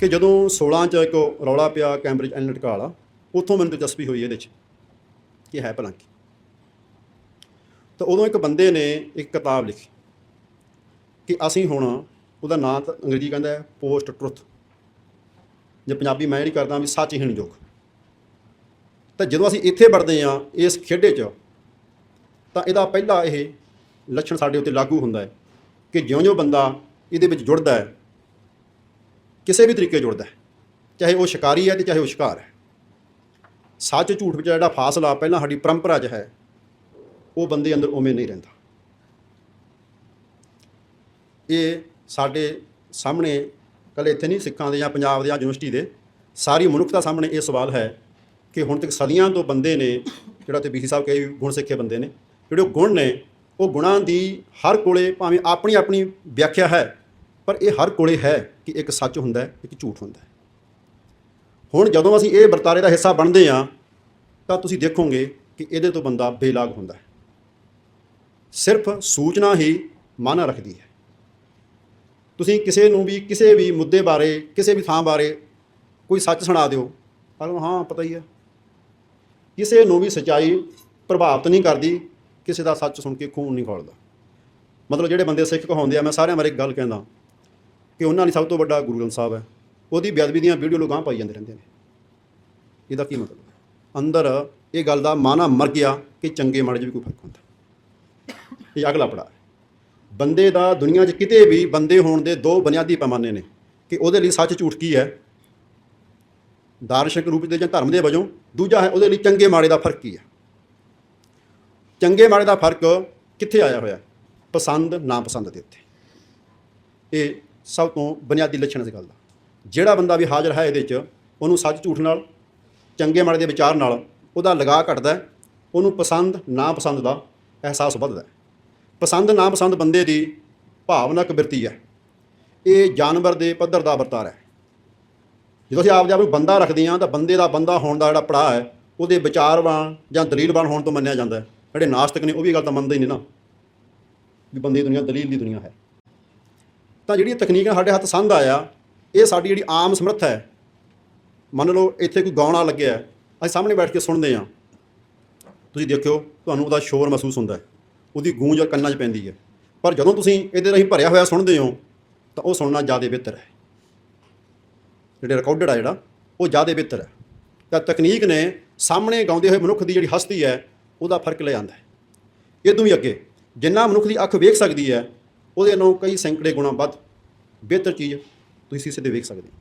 ਕਿ ਜਦੋਂ 16 ਚ ਇੱਕ ਰੌਲਾ ਪਿਆ ਕੈਂਬਰਿਜ ਐਨਾਲਿਟਿਕਾ ਵਾਲਾ ਉੱਥੋਂ ਮੈਨੂੰ ਦਿਲਚਸਪੀ ਹੋਈ ਇਹਦੇ 'ਚ ਕਿ ਹੈ ਭਲਾ ਕੀ। ਤਾਂ ਉਦੋਂ ਇੱਕ ਬੰਦੇ ਨੇ ਇੱਕ ਕਿਤਾਬ ਲਿਖੀ ਕਿ ਅਸੀਂ ਹੁਣ ਉਹਦਾ ਨਾਂ ਤਾਂ ਅੰਗਰੇਜ਼ੀ ਕਹਿੰਦਾ ਹੈ, ਪੋਸਟ ਟਰੁੱਥ। ਜੇ ਪੰਜਾਬੀ ਮੈਂ ਜਿਹੜੀ ਕਰਦਾ ਵੀ ਸੱਚ ਹੀਣ ਯੁੱਗ ਤਾਂ ਜਦੋਂ ਅਸੀਂ ਇੱਥੇ ਵੜਦੇ ਹਾਂ ਇਸ ਖੇਡੇ 'ਚ, ਤਾਂ ਇਹਦਾ ਪਹਿਲਾ ਇਹ ਲੱਛਣ ਸਾਡੇ ਉੱਤੇ ਲਾਗੂ ਹੁੰਦਾ ਹੈ ਕਿ ਜਿਉਂ-ਜਿਉਂ ਬੰਦਾ ਇਹਦੇ ਵਿੱਚ ਜੁੜਦਾ ਹੈ ਕਿਸੇ ਵੀ ਤਰੀਕੇ ਜੁੜਦਾ ਹੈ, ਚਾਹੇ ਉਹ ਸ਼ਿਕਾਰੀ ਹੈ ਤੇ ਚਾਹੇ ਉਹ ਸ਼ਿਕਾਰ ਹੈ। ਸੱਚ ਝੂਠ ਵਿੱਚ ਜਿਹੜਾ ਫਾਸਲਾ ਪਹਿਲਾਂ ਸਾਡੀ ਪਰੰਪਰਾ 'ਚ ਹੈ, ਉਹ ਬੰਦੇ ਅੰਦਰ ਉਵੇਂ ਨਹੀਂ ਰਹਿੰਦਾ। ਇਹ ਸਾਡੇ ਸਾਹਮਣੇ ਕੱਲ੍ਹ ਇੱਥੇ ਨਹੀਂ, ਸਿੱਖਾਂ ਦੇ ਜਾਂ ਪੰਜਾਬ ਦੇ ਜਾਂ ਯੂਨੀਵਰਸਿਟੀ ਦੇ ਸਾਰੀ ਮਨੁੱਖਤਾ ਸਾਹਮਣੇ ਇਹ ਸਵਾਲ ਹੈ ਕਿ ਹੁਣ ਤੱਕ ਸਦੀਆਂ ਤੋਂ ਬੰਦੇ ਨੇ, ਜਿਹੜਾ ਤੇ ਬੀਸੀ ਸਾਹਿਬ ਕਹੇ ਗੁਣ ਸਿੱਖੇ ਬੰਦੇ ਨੇ, ਜਿਹੜੇ ਉਹ ਗੁਣ ਨੇ, ਉਹ ਗੁਣਾਂ ਦੀ ਹਰ ਕੋਲੇ ਭਾਵੇਂ ਆਪਣੀ ਆਪਣੀ ਵਿਆਖਿਆ ਹੈ ਪਰ ਇਹ ਹਰ ਕੋਲੇ ਹੈ ਕਿ ਇੱਕ ਸੱਚ ਹੁੰਦਾ ਹੈ, ਇੱਕ ਝੂਠ ਹੁੰਦਾ ਹੈ। ਹੁਣ ਜਦੋਂ ਅਸੀਂ ਇਹ ਵਰਤਾਰੇ ਦਾ ਹਿੱਸਾ ਬਣਦੇ ਹਾਂ, ਤਾਂ ਤੁਸੀਂ ਦੇਖੋਗੇ ਕਿ ਇਹਦੇ ਤੋਂ ਬੰਦਾ ਬੇਲਾਗ ਹੁੰਦਾ ਹੈ। ਸਿਰਫ ਸੂਚਨਾ ਹੀ ਮਾਨਾ ਰੱਖਦੀ ਹੈ। ਤੁਸੀਂ ਕਿਸੇ ਨੂੰ ਵੀ, ਕਿਸੇ ਵੀ ਮੁੱਦੇ ਬਾਰੇ, ਕਿਸੇ ਵੀ ਥਾਂ ਬਾਰੇ ਕੋਈ ਸੱਚ ਸੁਣਾ ਦਿਓ ਪਰ ਹਾਂ, ਪਤਾ ਹੀ ਹੈ। ਕਿਸੇ ਨੂੰ ਵੀ ਸਚਾਈ ਪ੍ਰਭਾਵਿਤ ਨਹੀਂ ਕਰਦੀ, ਕਿਸੇ ਦਾ ਸੱਚ ਸੁਣ ਕੇ ਖੂਨ ਨਹੀਂ ਖੋਲਦਾ। ਮਤਲਬ ਜਿਹੜੇ ਬੰਦੇ ਸਿੱਖ ਕਹਾਉਂਦੇ ਆ, ਮੈਂ ਸਾਰਿਆਂ ਬਾਰੇ ਇੱਕ ਗੱਲ ਕਹਿੰਦਾ ਕਿ ਉਹਨਾਂ ਲਈ ਸਭ ਤੋਂ ਵੱਡਾ ਗੁਰੂ ਗ੍ਰੰਥ ਸਾਹਿਬ ਹੈ। ਉਹਦੀ ਬੇਅਦਬੀ ਦੀਆਂ ਵੀਡੀਓ ਲੋਕਾਂ ਪਾਈ ਜਾਂਦੇ ਰਹਿੰਦੇ ਨੇ। ਇਹਦਾ ਕੀ ਮਤਲਬ ਹੈ? ਅੰਦਰ ਇਹ ਗੱਲ ਦਾ ਮਾਨਾ ਮਰ ਗਿਆ ਕਿ ਚੰਗੇ ਮਾੜੇ 'ਚ ਵੀ ਕੋਈ ਫ਼ਰਕ ਹੁੰਦਾ। ਇਹ ਅਗਲਾ ਪੜਾ ਬੰਦੇ ਦਾ ਦੁਨੀਆ 'ਚ ਕਿਤੇ ਵੀ ਬੰਦੇ ਹੋਣ ਦੇ ਦੋ ਬੁਨਿਆਦੀ ਪੈਮਾਨੇ ਨੇ ਕਿ ਉਹਦੇ ਲਈ ਸੱਚ ਝੂਠ ਕੀ ਹੈ? ਦਾਰਸ਼ਕ ਰੂਪ ਦੇ ਜਾਂ ਧਰਮ ਦੇ ਵਜੋਂ ਦੂਜਾ ਹੈ ਉਹਦੇ ਲਈ ਚੰਗੇ ਮਾੜੇ ਦਾ ਫ਼ਰਕ ਕੀ ਹੈ? ਚੰਗੇ ਮਾੜੇ ਦਾ ਫ਼ਰਕ ਕਿੱਥੇ ਆਇਆ ਹੋਇਆ ਪਸੰਦ ਨਾ ਪਸੰਦ ਦੇ ਉੱਤੇ। ਇਹ ਸਭ ਤੋਂ ਬੁਨਿਆਦੀ ਲੱਛਣ ਇਸ ਗੱਲ ਦਾ। ਜਿਹੜਾ ਬੰਦਾ ਵੀ ਹਾਜ਼ਰ ਹੈ ਇਹਦੇ 'ਚ, ਉਹਨੂੰ ਸੱਚ ਝੂਠ ਨਾਲ, ਚੰਗੇ ਮਾੜੇ ਦੇ ਵਿਚਾਰ ਨਾਲ ਉਹਦਾ ਲਗਾਅ ਘਟਦਾ ਉਹਨੂੰ ਪਸੰਦ ਨਾ ਪਸੰਦ ਦਾ ਅਹਿਸਾਸ ਵੱਧਦਾ ਪਸੰਦ ਨਾ ਪਸੰਦ ਬੰਦੇ ਦੀ ਭਾਵਨਾਕ ਬਿਰਤੀ ਹੈ। ਇਹ ਜਾਨਵਰ ਦੇ ਪੱਧਰ ਦਾ ਵਰਤਾਰ ਹੈ। ਜਦੋਂ ਅਸੀਂ ਆਪਦੇ ਆਪ ਨੂੰ ਬੰਦਾ ਰੱਖਦੇ ਹਾਂ, ਤਾਂ ਬੰਦੇ ਦਾ ਬੰਦਾ ਹੋਣ ਦਾ ਜਿਹੜਾ ਪੜਾਅ ਹੈ, ਉਹਦੇ ਵਿਚਾਰਵਾਨ ਜਾਂ ਦਲੀਲਵਾਨ ਹੋਣ ਤੋਂ ਮੰਨਿਆ ਜਾਂਦਾ ਹੈ। ਜਿਹੜੇ ਨਾਸਤਿਕ ਨੇ, ਉਹ ਵੀ ਗੱਲ ਤਾਂ ਮੰਨਦੇ ਹੀ ਨਹੀਂ ਨਾ, ਵੀ ਬੰਦੇ ਦੀ ਦੁਨੀਆ ਦਲੀਲ ਦੀ ਦੁਨੀਆ ਹੈ। ਤਾਂ ਜਿਹੜੀ ਤਕਨੀਕ ਨਾਲ ਸਾਡੇ ਹੱਥ ਸੰਧ ਆਇਆ, ਇਹ ਸਾਡੀ ਜਿਹੜੀ ਆਮ ਸਮਰੱਥ ਹੈ, ਮੰਨ ਲਓ ਇੱਥੇ ਕੋਈ ਗਾਉਣਾ ਲੱਗਿਆ, ਅਸੀਂ ਸਾਹਮਣੇ ਬੈਠ ਕੇ ਸੁਣਦੇ ਹਾਂ। ਤੁਸੀਂ ਦੇਖਿਓ, ਤੁਹਾਨੂੰ ਉਹਦਾ ਸ਼ੋਰ ਮਹਿਸੂਸ ਹੁੰਦਾ ਹੈ। ਉਹਦੀ ਗੂੰਜ ਕੰਨਾਂ 'ਚ ਪੈਂਦੀ ਹੈ। ਪਰ ਜਦੋਂ ਤੁਸੀਂ ਇਹਦੇ ਰਾਹੀਂ ਭਰਿਆ ਹੋਇਆ ਸੁਣਦੇ ਹੋ, ਤਾਂ ਉਹ ਸੁਣਨਾ ਜ਼ਿਆਦਾ ਬਿਹਤਰ ਹੈ। ਜਿਹੜੇ ਰਿਕਾਰਡਡ ਆ ਜਿਹੜਾ, ਉਹ ਜ਼ਿਆਦਾ ਬਿਹਤਰ ਹੈ। ਤਾਂ ਤਕਨੀਕ ਨੇ ਸਾਹਮਣੇ ਗਾਉਂਦੇ ਹੋਏ ਮਨੁੱਖ ਦੀ ਜਿਹੜੀ ਹਸਤੀ ਹੈ, ਉਹਦਾ ਫ਼ਰਕ ਲੈ ਆਂਦਾ ਹੈ। ਇਹ ਤੋਂ ਵੀ ਅੱਗੇ, ਜਿੰਨਾ ਮਨੁੱਖ ਦੀ ਅੱਖ ਵੇਖ ਸਕਦੀ ਹੈ ਉਹਦੇ ਨਾਲੋਂ ਕਈ ਸੈਂਕੜੇ ਗੁਣਾ ਵੱਧ ਬਿਹਤਰ ਚੀਜ਼ ਤੁਸੀਂ ਸੀਸੇ ਤੇ ਵੇਖ ਸਕਦੇ ਹੋ।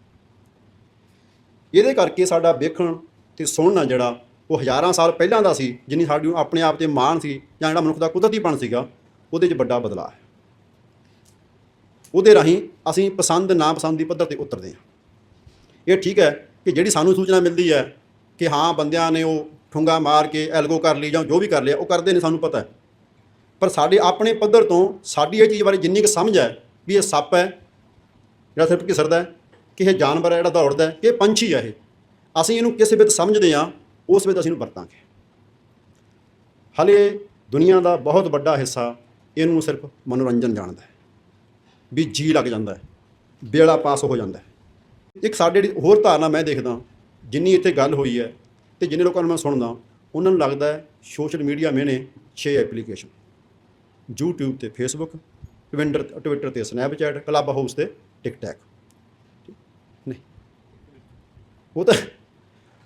ਇਹਦੇ ਕਰਕੇ ਸਾਡਾ ਵੇਖਣ ਤੇ ਸੁਣਨਾ ਜਿਹੜਾ ਉਹ ਹਜ਼ਾਰਾਂ ਸਾਲ ਪਹਿਲਾਂ ਦਾ ਸੀ, ਜਿੰਨੀ ਸਾਡੀ ਆਪਣੇ ਆਪ ਤੇ ਮਾਣ ਸੀ ਜਾਂ ਜਿਹੜਾ ਮਨੁੱਖ ਦਾ ਕੁਦਰਤੀਪਣ ਸੀਗਾ, ਉਹਦੇ 'ਚ ਵੱਡਾ ਬਦਲਾਅ ਹੈ। ਉਹਦੇ ਰਾਹੀਂ ਅਸੀਂ ਪਸੰਦ ਨਾ ਪਸੰਦ ਦੀ ਪੱਧਰ ਤੇ ਉਤਰਦੇ ਹਾਂ। ਇਹ ਠੀਕ ਹੈ ਕਿ ਜਿਹੜੀ ਸਾਨੂੰ ਸੂਚਨਾ ਮਿਲਦੀ ਹੈ ਕਿ ਹਾਂ ਬੰਦਿਆਂ ਨੇ ਉਹ ਠੁੰਗਾ ਮਾਰ ਕੇ, ਐਲਗੋ ਕਰ ਲਈ ਜਾਂ ਜੋ ਵੀ ਕਰ ਲਿਆ, ਉਹ ਕਰਦੇ ਨੇ ਸਾਨੂੰ ਪਤਾ ਹੈ। ਪਰ ਸਾਡੇ ਆਪਣੇ ਪੱਧਰ ਤੋਂ ਸਾਡੀ ਇਹ ਚੀਜ਼ ਬਾਰੇ ਜਿੰਨੀ ਕੁ ਸਮਝ ਹੈ ਵੀ ਇਹ ਸੱਪ ਹੈ, ਜਿਹੜਾ ਸਿਰਫ ਘਿਸਰਦਾ ਹੈ, ਕਿ ਇਹ ਜਾਨਵਰ ਹੈ, ਜਿਹੜਾ ਦੌੜਦਾ ਹੈ, ਕਿ ਇਹ ਪੰਛੀ ਹੈ ਇਹ। ਅਸੀਂ ਇਹਨੂੰ ਕਿਸ ਵਿੱਚ ਸਮਝਦੇ ਹਾਂ, ਉਸ ਵਿੱਚ ਅਸੀਂ ਇਹਨੂੰ ਵਰਤਾਂਗੇ। ਹਲੇ ਦੁਨੀਆ ਦਾ ਬਹੁਤ ਵੱਡਾ ਹਿੱਸਾ ਇਹਨੂੰ ਸਿਰਫ ਮਨੋਰੰਜਨ ਜਾਣਦਾ ਹੈ। ਵੀ ਜੀ ਲੱਗ ਜਾਂਦਾ ਹੈ, ਬੇੜਾ ਪਾਸ ਹੋ ਜਾਂਦਾ ਹੈ। ਇੱਕ ਸਾਡੇ ਜਿਹੜੀ ਹੋਰ ਧਾਰਨਾ ਮੈਂ ਦੇਖਦਾ ਜਿੰਨੀ ਇੱਥੇ ਗੱਲ ਹੋਈ ਹੈ, ਤੇ ਜਿੰਨੇ ਲੋਕਾਂ ਨੂੰ ਮੈਂ ਸੁਣਦਾ ਉਹਨਾਂ ਨੂੰ ਲੱਗਦਾ ਹੈ, ਸੋਸ਼ਲ ਮੀਡੀਆ ਮੇਨੇ 6 ਐਪਲੀਕੇਸ਼ਨ। YouTube ਤੇ Facebook ਟਵਿੰਡਰ ਟਵਿੱਟਰ ਤੇ ਸਨੈਪਚੈਟ ਕਲੱਬ ਹਾਊਸ ਤੇ ਟਿਕਟੈਕ ਨਹੀਂ। ਉਹ ਤਾਂ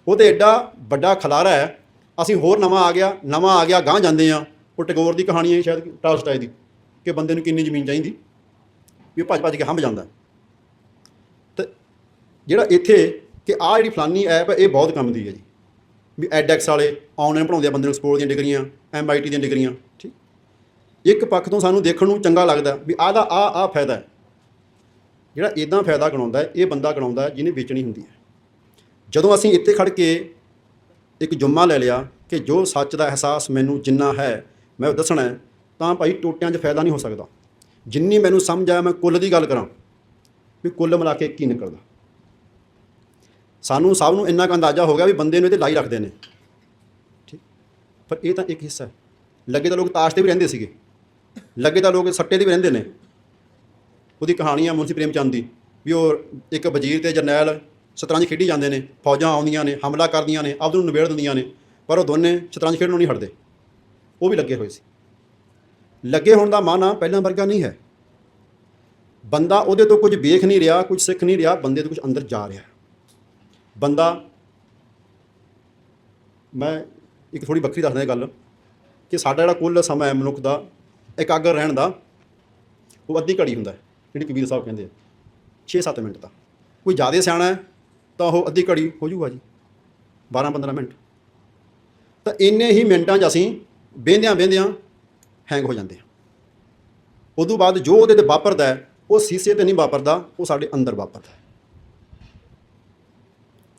ਉਹ ਤੇ ਐਡਾ ਵੱਡਾ ਖਲਾਰਾ ਹੈ। ਅਸੀਂ ਹੋਰ ਨਵਾਂ ਆ ਗਿਆ, ਨਵਾਂ ਆ ਗਿਆ ਗਾਂ ਜਾਂਦੇ ਆ ਉਹ ਟਗੋਰ ਦੀ ਕਹਾਣੀ ਹੈ ਸ਼ਾਇਦ ਟਾਲਸਟਾਏ ਦੀ, ਕਿ ਬੰਦੇ ਨੂੰ ਕਿੰਨੀ ਜ਼ਮੀਨ ਚਾਹੀਦੀ, ਵੀ ਉਹ ਭੱਜ ਭੱਜ ਕੇ ਹੰਭ ਜਾਂਦਾ। ਤੇ ਜਿਹੜਾ ਇੱਥੇ ਕਿ ਆਹ ਜਿਹੜੀ ਫਲਾਨੀ ਐਪ ਹੈ, ਇਹ ਬਹੁਤ ਕੰਮ ਦੀ ਹੈ ਜੀ। ਵੀ ਐਡੈਕਸ ਵਾਲੇ ਆਨਲਾਈਨ ਪੜਾਉਂਦੇ ਆ, ਬੰਦੇ ਨੂੰ ਸਪੋਰਟ ਦੀਆਂ ਡਿਗਰੀਆਂ, ਐਮਆਈਟੀ ਦੀਆਂ ਡਿਗਰੀਆਂ, ਠੀਕ? ਇੱਕ ਪੱਖ ਤੋਂ ਸਾਨੂੰ ਦੇਖਣ ਨੂੰ ਚੰਗਾ ਲੱਗਦਾ ਵੀ ਆਹ ਦਾ ਆ ਆ ਫਾਇਦਾ ਹੈ। ਜਿਹੜਾ ਇਦਾਂ ਫਾਇਦਾ ਗਣਾਉਂਦਾ ਇਹ ਬੰਦਾ ਗਣਾਉਂਦਾ ਜਿਹਨੇ ਵੇਚਣੀ ਹੁੰਦੀ ਹੈ। ਜਦੋਂ ਅਸੀਂ ਇੱਥੇ ਖੜ ਕੇ ਇੱਕ ਜੁਮਾ ਲੈ ਲਿਆ ਕਿ ਜੋ ਸੱਚ ਦਾ ਅਹਿਸਾਸ ਮੈਨੂੰ ਜਿੰਨਾ ਹੈ, ਮੈਂ ਉਹ ਦੱਸਣਾ ਹੈ, ਤਾਂ ਭਾਈ ਟੋਟਿਆਂ 'ਚ ਫਾਇਦਾ ਨਹੀਂ ਹੋ ਸਕਦਾ। ਜਿੰਨੀ ਮੈਨੂੰ ਸਮਝ ਆਇਆ ਮੈਂ ਕੁੱਲ ਦੀ ਗੱਲ ਕਰਾਂ, ਵੀ ਕੁੱਲ ਮਿਲਾ ਕੇ ਕੀ ਨਿਕਲਦਾ। ਸਾਨੂੰ ਸਭ ਨੂੰ ਇੰਨਾ ਕੁ ਅੰਦਾਜ਼ਾ ਹੋ ਗਿਆ ਵੀ ਬੰਦੇ ਨੂੰ ਇਹਦੇ ਲਾਈ ਰੱਖਦੇ ਨੇ। ਠੀਕ? ਪਰ ਇਹ ਤਾਂ ਇੱਕ ਹਿੱਸਾ ਹੈ। ਲੱਗੇ ਤਾਂ ਲੋਕ ਤਾਸ਼ ਤੇ ਵੀ ਰਹਿੰਦੇ ਸੀਗੇ। ਲੱਗੇ ਤਾਂ ਲੋਕ ਸੱਟੇ ਤੇ ਵੀ ਰਹਿੰਦੇ ਨੇ। ਉਹਦੀ ਕਹਾਣੀ ਆ ਮੁਨਸੀ ਪ੍ਰੇਮ ਚੰਦ ਦੀ, ਵੀ ਉਹ ਇੱਕ ਵਜ਼ੀਰ ਤੇ ਜਰਨੈਲ ਸ਼ਤਰੰਜ ਖੇਡੀ ਜਾਂਦੇ ਨੇ, ਫੌਜਾਂ ਆਉਂਦੀਆਂ ਨੇ, ਹਮਲਾ ਕਰਦੀਆਂ ਨੇ, ਆਪਸ ਨੂੰ ਨਿਬੇੜ ਦਿੰਦੀਆਂ ਨੇ, ਪਰ ਉਹ ਦੋਨੇ ਸ਼ਤਰੰਜ ਖੇਡਣੋਂ ਨਹੀਂ ਹਟਦੇ। ਉਹ ਵੀ ਲੱਗੇ ਹੋਏ ਸੀ। ਲੱਗੇ ਹੋਣ ਦਾ ਮਾਨਾ ਪਹਿਲਾਂ ਵਰਗਾ ਨਹੀਂ ਹੈ। ਬੰਦਾ ਉਹਦੇ ਤੋਂ ਕੁਝ ਵੇਖ ਨਹੀਂ ਰਿਹਾ, ਕੁਝ ਸਿੱਖ ਨਹੀਂ ਰਿਹਾ, ਬੰਦੇ ਤੋਂ ਕੁਝ ਅੰਦਰ ਜਾ ਰਿਹਾ। ਬੰਦਾ, ਮੈਂ ਇੱਕ ਥੋੜੀ ਵੱਖਰੀ ਦੱਸਦਾ ਗੱਲ, ਕਿ ਸਾਡਾ ਜਿਹੜਾ ਕੁੱਲ ਸਮਾਂ ਹੈ ਮਨੁੱਖ ਦਾ ਇਕਾਗਰ ਰਹਿਣ ਦਾ ਉਹ ਅੱਧੀ ਘੜੀ ਹੁੰਦਾ ਜਿਹੜੀ ਕਬੀਰ ਸਾਹਿਬ ਕਹਿੰਦੇ ਆ 6-7 ਮਿੰਟ ਦਾ ਕੋਈ ਜ਼ਿਆਦਾ ਸਿਆਣਾ ਹੈ, ਤਾਂ ਉਹ ਅੱਧੀ ਘੜੀ ਹੋ ਜੂਗਾ ਜੀ 12-15 ਮਿੰਟ। ਤਾਂ ਇੰਨੇ ਹੀ ਮਿੰਟਾਂ 'ਚ ਅਸੀਂ ਬਹਿੰਦਿਆਂ ਬਹਿੰਦਿਆਂ ਹੈਂਗ ਹੋ ਜਾਂਦੇ ਹਾਂ। ਉਦੋਂ ਬਾਅਦ ਜੋ ਉਹਦੇ ਤੇ ਵਾਪਰਦਾ ਉਹ ਸੀਸੇ ਤੇ ਨਹੀਂ ਵਾਪਰਦਾ, ਉਹ ਸਾਡੇ ਅੰਦਰ ਵਾਪਰਦਾ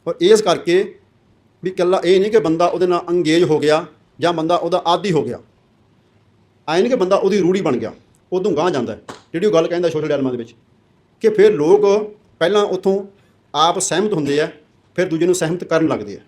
ਔਰ ਇਸ ਕਰਕੇ ਵੀ ਇਕੱਲਾ ਇਹ ਨਹੀਂ ਕਿ ਬੰਦਾ ਉਹਦੇ ਨਾਲ ਅੰਗੇਜ ਹੋ ਗਿਆ ਜਾਂ ਬੰਦਾ ਉਹਦਾ ਆਦੀ ਹੋ ਗਿਆ। ਐਂ ਨਹੀਂ ਕਿ ਬੰਦਾ ਉਹਦੀ ਰੂੜੀ ਬਣ ਗਿਆ, ਉਦੋਂ ਗਾਂਹ ਜਾਂਦਾ ਜਿਹੜੀ ਉਹ ਗੱਲ ਕਹਿੰਦਾ ਸੋਸ਼ਲ ਡਾਇਲਮਾ ਦੇ ਵਿੱਚ ਕਿ ਫਿਰ ਲੋਕ ਪਹਿਲਾਂ ਉੱਥੋਂ ਆਪ ਸਹਿਮਤ ਹੁੰਦੇ ਆ, ਫਿਰ ਦੂਜੇ ਨੂੰ ਸਹਿਮਤ ਕਰਨ ਲੱਗਦੇ ਆ।